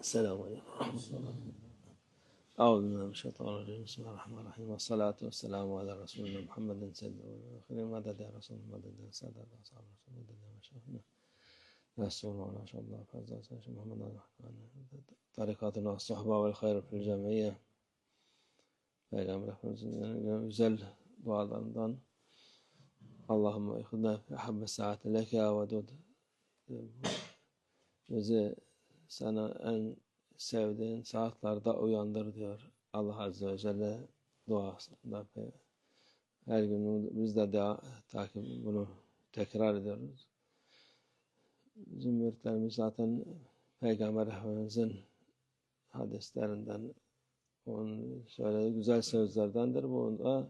السلام عليكم ورحمة الله أعوذ بالله من الشيطان الرجيم. بسم الله الرحمن الرحيم. والصلاة والسلام على رسولنا محمد سيد الأولين مدد يا رسول الله مدد يا سادة أصحاب رسول مدد يا مشايخنا يا السور وعلى شاء الله. فاز محمد طريقاتنا الصحبة والخير في الجمعية. Peygamber Efendimiz'in güzel dualarından Allahümme ihudna fi habbe saati leke ya vedud bizi sana en sevdiğin saatlerde uyandır diyor Allah Azze ve Celle duasında. Her gün biz de dua, takip bunu tekrar ediyoruz. Bizim müritlerimiz zaten Peygamber Efendimiz'in hadislerinden onun söylediği güzel sözlerdendir. Bunu da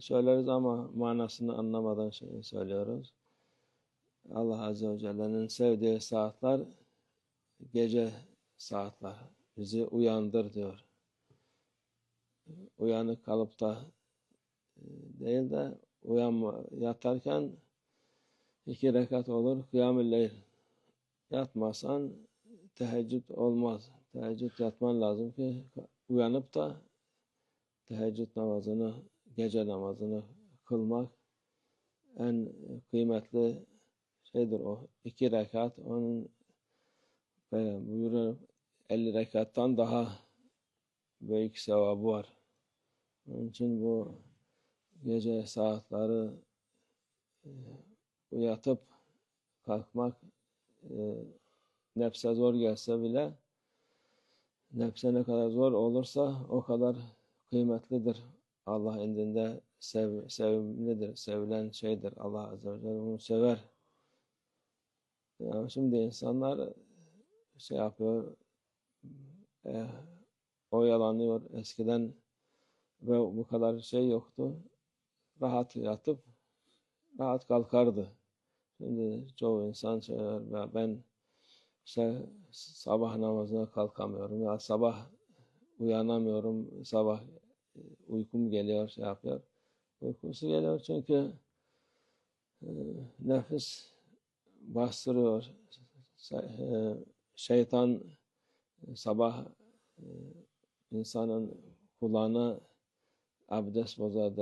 söyleriz ama manasını anlamadan şey söylüyoruz. Allah Azze ve Celle'nin sevdiği saatler gece saatler. Bizi uyandır diyor. Uyanık kalıp da değil de uyanma, yatarken iki rekat olur kıyam-ı leyl. Yatmasan teheccüd olmaz. Teheccüd yatman lazım ki uyanıp da teheccüd namazını, gece namazını kılmak en kıymetli şeydir o. iki rekat onun buyuruyor 50 rekattan daha büyük sevabı var. Onun için bu gece saatleri e, uyatıp kalkmak e, nefse zor gelse bile nefse ne kadar zor olursa o kadar kıymetlidir. Allah indinde sev, sevimlidir, sevilen şeydir. Allah Azze ve Celle onu sever. Yani şimdi insanlar şey yapıyor, e, oyalanıyor. Eskiden ve bu kadar şey yoktu. Rahat yatıp rahat kalkardı. Şimdi çoğu insan söyler, ben işte sabah namazına kalkamıyorum ya sabah uyanamıyorum, sabah e, uykum geliyor, şey yapıyor. Uykusu geliyor çünkü e, nefis bastırıyor. E, şeytan sabah e, insanın kulağına abdest bozar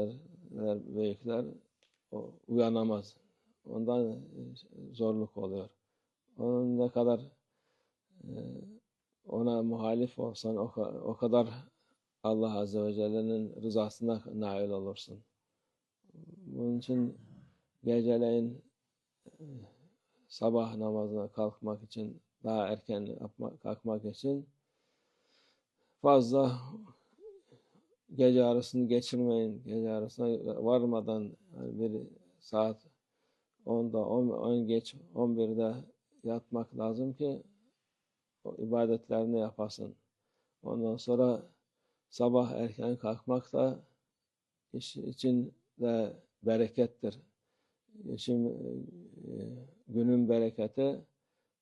büyükler. Uyanamaz. Ondan e, zorluk oluyor. Onun ne kadar e, ona muhalif olsan o kadar Allah Azze ve Celle'nin rızasına nail olursun. Bunun için geceleyin sabah namazına kalkmak için daha erken kalkmak için fazla gece arasını geçirmeyin. Gece arasına varmadan yani bir saat 10'da 10, 10 geç 11'de yatmak lazım ki o ibadetlerini yapasın. Ondan sonra sabah erken kalkmak da iş için de berekettir. İşin, e, günün bereketi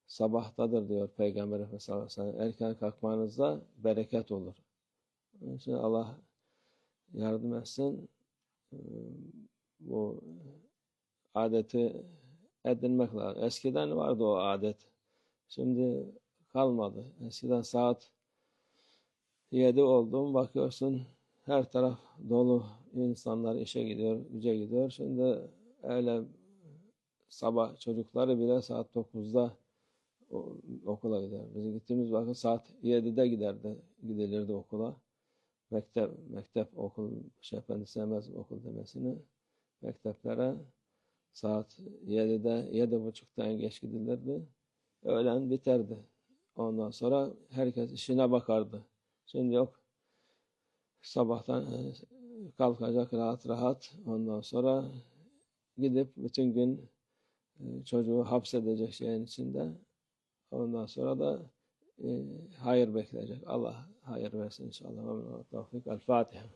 sabahtadır diyor Peygamber Efendimiz sallallahu aleyhi ve sellem. Erken kalkmanızda bereket olur. Onun için Allah yardım etsin. Ee, bu adeti edinmek lazım. Eskiden vardı o adet. Şimdi kalmadı. Eskiden saat yedi oldu bakıyorsun her taraf dolu insanlar işe gidiyor, güce gidiyor. Şimdi öyle sabah çocukları bile saat okula gider. Biz gittiğimiz vakit saat 7'de giderdi, gidilirdi okula. Mektep, mektep okul, şey efendi sevmez okul demesini. Mekteplere saat 7'de, 7.30'dan geç gidilirdi. Öğlen biterdi. Ondan sonra herkes işine bakardı. Şimdi yok. Sabahtan e, kalkacak rahat rahat. Ondan sonra gidip bütün gün e, çocuğu hapsedecek şeyin içinde Ondan sonra da e, hayır bekleyecek. Allah hayır versin inşallah. Tevfik. El Fatiha.